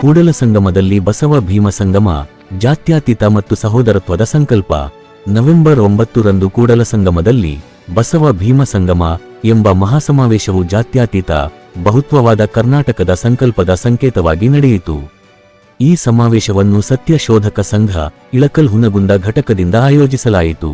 ಕೂಡಲ ಸಂಗಮದಲ್ಲಿ ಬಸವ ಭೀಮ ಸಂಗಮ, ಜಾತ್ಯಾತೀತ ಮತ್ತು ಸಹೋದರತ್ವದ ಸಂಕಲ್ಪ. ನವೆಂಬರ್ ಒಂಬತ್ತರಂದು ಕೂಡಲ ಸಂಗಮದಲ್ಲಿ ಬಸವ ಭೀಮ ಸಂಗಮ ಎಂಬ ಮಹಾಸಮಾವೇಶವು ಜಾತ್ಯಾತೀತ, ಬಹುತ್ವವಾದ ಕರ್ನಾಟಕದ ಸಂಕಲ್ಪದ ಸಂಕೇತವಾಗಿ ನಡೆಯಿತು. ಈ ಸಮಾವೇಶವನ್ನು ಸತ್ಯ ಶೋಧಕ ಸಂಘ ಇಳಕಲ್ ಹುನಗುಂದ ಘಟಕದಿಂದ ಆಯೋಜಿಸಲಾಯಿತು.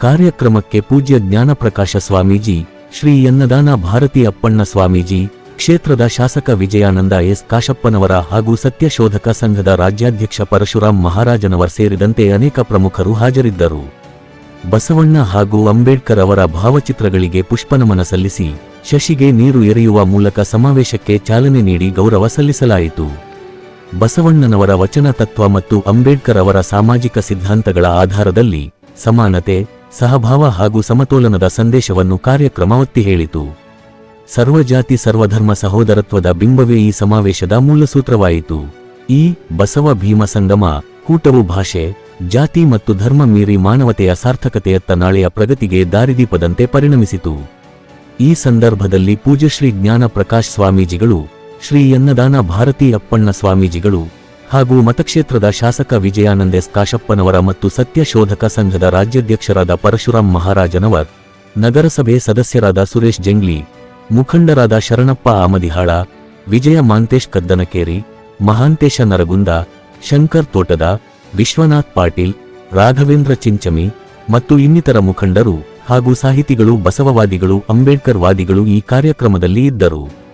ಕಾರ್ಯಕ್ರಮಕ್ಕೆ ಪೂಜ್ಯ ಜ್ಞಾನಪ್ರಕಾಶ ಸ್ವಾಮೀಜಿ, ಶ್ರೀ ಅನ್ನದಾನ ಭಾರತಿ ಅಪ್ಪಣ್ಣ ಸ್ವಾಮೀಜಿ ಕ್ಷೇತ್ರದ ಶಾಸಕ ವಿಜಯಾನಂದ ಎಸ್ ಕಾಶಪ್ಪನವರ ಹಾಗೂ ಸತ್ಯಶೋಧಕ ಸಂಘದ ರಾಜ್ಯಾಧ್ಯಕ್ಷ ಪರಶುರಾಮ್ ಮಹಾರಾಜನವರ್ ಸೇರಿದಂತೆ ಅನೇಕ ಪ್ರಮುಖರು ಹಾಜರಿದ್ದರು. ಬಸವಣ್ಣ ಹಾಗೂ ಅಂಬೇಡ್ಕರ್ ಅವರ ಭಾವಚಿತ್ರಗಳಿಗೆ ಪುಷ್ಪನಮನ ಸಲ್ಲಿಸಿ, ಶಶಿಗೆ ನೀರು ಎರೆಯುವ ಮೂಲಕ ಸಮಾವೇಶಕ್ಕೆ ಚಾಲನೆ ನೀಡಿ ಗೌರವ ಸಲ್ಲಿಸಲಾಯಿತು. ಬಸವಣ್ಣನವರ ವಚನ ತತ್ವ ಮತ್ತು ಅಂಬೇಡ್ಕರ್ ಅವರ ಸಾಮಾಜಿಕ ಸಿದ್ಧಾಂತಗಳ ಆಧಾರದಲ್ಲಿ ಸಮಾನತೆ, ಸಹಭಾವ ಹಾಗೂ ಸಮತೋಲನದ ಸಂದೇಶವನ್ನು ಕಾರ್ಯಕ್ರಮ ಒತ್ತಿ ಹೇಳಿತು. ಸರ್ವಜಾತಿ ಸರ್ವಧರ್ಮ ಸಹೋದರತ್ವದ ಬಿಂಬವೇ ಈ ಸಮಾವೇಶದ ಮೂಲಸೂತ್ರವಾಯಿತು ಈ ಬಸವ ಭೀಮ ಸಂಗಮ, ಕೂಟವು ಭಾಷೆ, ಜಾತಿ ಮತ್ತು ಧರ್ಮ ಮೀರಿ ಮಾನವತೆಯ ಸಾರ್ಥಕತೆಯತ್ತ ನಾಳೆಯ ಪ್ರಗತಿಗೆ ದಾರಿದೀಪದಂತೆ ಪರಿಣಮಿಸಿತು. ಈ ಸಂದರ್ಭದಲ್ಲಿ ಪೂಜ್ಯಶ್ರೀ ಜ್ಞಾನ ಪ್ರಕಾಶ್ ಸ್ವಾಮೀಜಿಗಳು, ಶ್ರೀ ಅನ್ನದಾನ ಭಾರತಿ ಅಪ್ಪಣ್ಣ ಸ್ವಾಮೀಜಿಗಳು ಹಾಗೂ ಮತಕ್ಷೇತ್ರದ ಶಾಸಕ ವಿಜಯಾನಂದ ಎಸ್ ಕಾಶಪ್ಪನವರ ಮತ್ತು ಸತ್ಯ ಶೋಧಕ ಸಂಘದ ರಾಜ್ಯಾಧ್ಯಕ್ಷರಾದ ಪರಶುರಾಮ್ ಮಹಾರಾಜನವರ್, ನಗರಸಭೆ ಸದಸ್ಯರಾದ ಸುರೇಶ್ ಜಂಗ್ಲಿ ಮುಖಂಡರಾದ ಶರಣಪ್ಪ ಆಮದಿಹಾಳ, ವಿಜಯ ಮಾಂತೇಶ್ ಕದ್ದನಕೇರಿ, ಮಹಾಂತೇಶ ನರಗುಂದ, ಶಂಕರ್ ತೋಟದ, ವಿಶ್ವನಾಥ್ ಪಾಟೀಲ್, ರಾಘವೇಂದ್ರ ಚಿಂಚಮಿ ಮತ್ತು ಇನ್ನಿತರ ಮುಖಂಡರು ಹಾಗೂ ಸಾಹಿತಿಗಳು, ಬಸವವಾದಿಗಳು, ಅಂಬೇಡ್ಕರ್ ವಾದಿಗಳು ಈ ಕಾರ್ಯಕ್ರಮದಲ್ಲಿ ಇದ್ದರು.